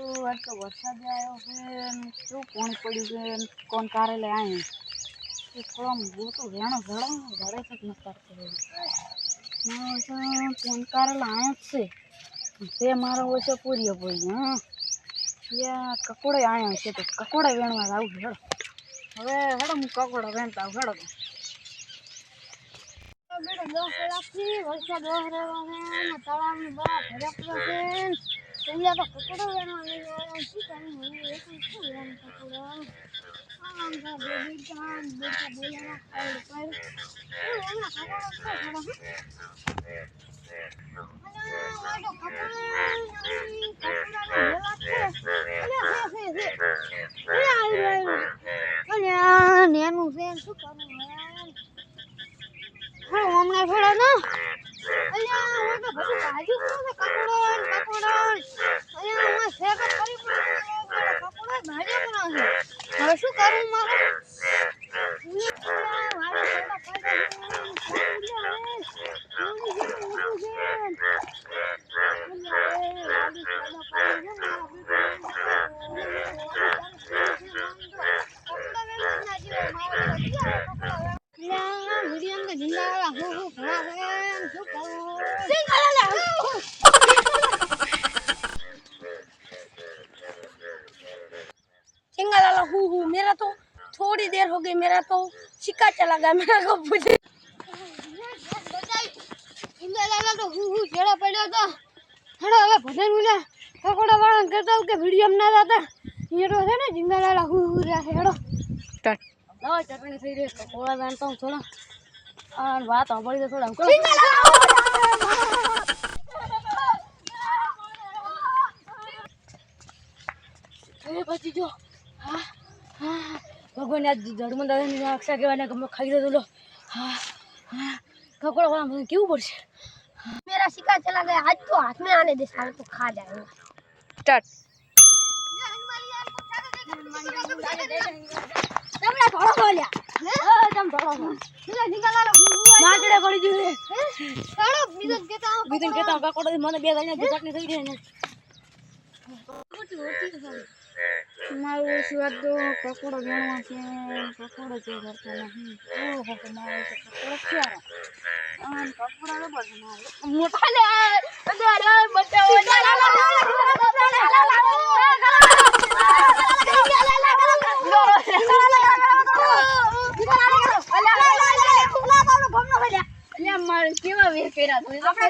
તો વરસાદ આવ્યો છે શું કેવું પાણી પડ્યું છે કોણ કારેલે અહીં એ થોડો મોટું વેણો ભળો ઘડે છે કે નથી કોણ કારેલે આયો જ છે. તે મારો હોય છે પૂરીઓ ભાઈ, હા. યા કકોડે આયો છે તો કકોડા વેણવા આવું હેડો. હવે હેડો, હું કકોડા વેણતા આવું, હેડો. વરસાદ છે તળાવની બહાર ભર્યા છે અહીંયા તો કકડો વેણવા લઈ આવ્યો શું કરું હું એક શું વેણ કકડો આમ તો બે બીજા બેટા બોલેલા ખાડ પર હું એમના કકડો તો થોડો નેનું છે શું કરું હા હમણાં થોડા ના અલ્યા હું તો બધું ભાજી ખાઉં છે કકોડો ને કકોડો અલ્યા હું શેક જ કરી પણ કકોડો ભાજી બનાવે છે હવે શું કરું મારે અલ્યા, મારે થોડા ખાઈ चिंगा लाला हु हु मेरा तो थोड़ी देर हो गई मेरा तो सिक्का चला गया मेरा को मुझे ચટણી થઈ રહી છે થોડા જાણતા હું થોડા આ વાત સાંભળી તો થોડા એ પછી જો હા હા ભગવાન આ ધર્મ દાદાની અક્ષા કહેવાને ગમે ખાઈ લીધો લો. હા હા. કકડો વાળા કેવું પડશે? મેરા શિકાર ચલા ગયા. આજ તો હાથ મેં આને દે સારું તો ખા જાય સ્ટાર્ટ મને બે મારું સ્વાદ તો પકોડો ગણવા છે પકોડો છે કરતો નહીં ઓહો હો મારો તો પકોડો ક્યારે આમ પકોડા તો બધું મોટા લે અરે અરે બચાવો કેવા વેર કર્યા તું આપણે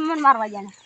મન મારવા ગયા હે હે હે આવા વેર હે સાડી આવા વેર આ બધા